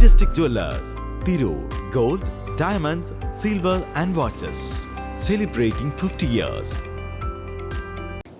Majestic jewellers Tirur gold diamonds silver and watches celebrating fifty years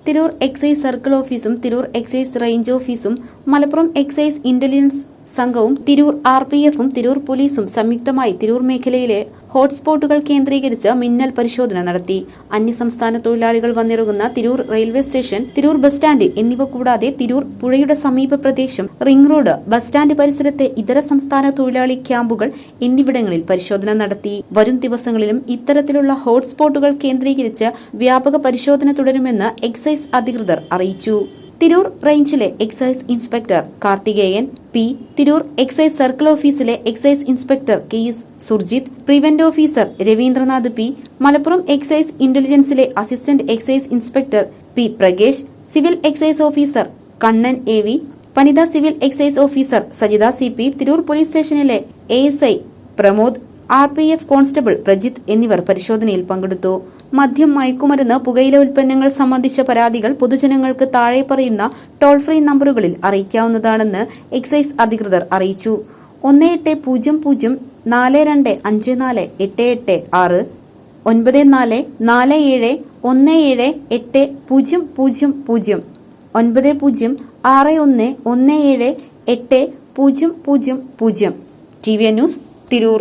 Tirur excise circle ഓഫീസും Tirur excise range ഓഫീസും Malappuram excise intelligence സംഘവും Tirur R P എഫും തിരൂർ പോലീസും സംയുക്തമായി തിരൂർ മേഖലയിലെ ഹോട്ട്സ്പോട്ടുകൾ കേന്ദ്രീകരിച്ച് മിന്നൽ പരിശോധന നടത്തി. അന്യസംസ്ഥാന തൊഴിലാളികൾ വന്നിറങ്ങുന്ന Tirur railway station Tirur bus stand എന്നിവ കൂടാതെ തിരൂർ പുഴയുടെ സമീപ പ്രദേശം റിംഗ് റോഡ് ബസ് സ്റ്റാൻഡ് പരിസരത്തെ ഇതര സംസ്ഥാന തൊഴിലാളി ക്യാമ്പുകൾ എന്നിവിടങ്ങളിൽ പരിശോധന നടത്തി. വരും ദിവസങ്ങളിലും ഇത്തരത്തിലുള്ള ഹോട്ട്സ്പോട്ടുകൾ കേന്ദ്രീകരിച്ച് വ്യാപക പരിശോധന തുടരുമെന്ന് എക്സൈസ് അധികൃതർ അറിയിച്ചു. തിരൂർ റേഞ്ചിലെ excise inspector Karthikeyan P Tirur excise circle ഓഫീസിലെ excise inspector K S Surjith prevent officer Ravindranath P Malappuram excise ഇന്റലിജൻസിലെ assistant excise inspector P Prakesh civil excise officer Kannan A V വനിതാ civil excise officer Sajitha C P Tirur police സ്റ്റേഷനിലെ A S I Pramod R P F constable Prajith എന്നിവർ പരിശോധനയിൽ പങ്കെടുത്തു. മദ്യം മയക്കുമരുന്ന് പുകയില ഉൽപ്പന്നങ്ങൾ സംബന്ധിച്ച പരാതികൾ പൊതുജനങ്ങൾക്ക് താഴെ പറയുന്ന ടോൾ ഫ്രീ നമ്പറുകളിൽ അറിയിക്കാവുന്നതാണെന്ന് എക്സൈസ് അധികൃതർ അറിയിച്ചു. ഒന്ന് എട്ട് പൂജ്യം പൂജ്യം നാല് രണ്ട് അഞ്ച് നാല് എട്ട് എട്ട് ആറ് ഒൻപത് നാല് നാല് ഏഴ് ഒന്ന് ഏഴ് എട്ട് പൂജ്യം പൂജ്യം പൂജ്യം ഒൻപത് പൂജ്യം ആറ് ഒന്ന് ഒന്ന് ഏഴ് എട്ട് പൂജ്യം പൂജ്യം പൂജ്യം. T V news Tirur.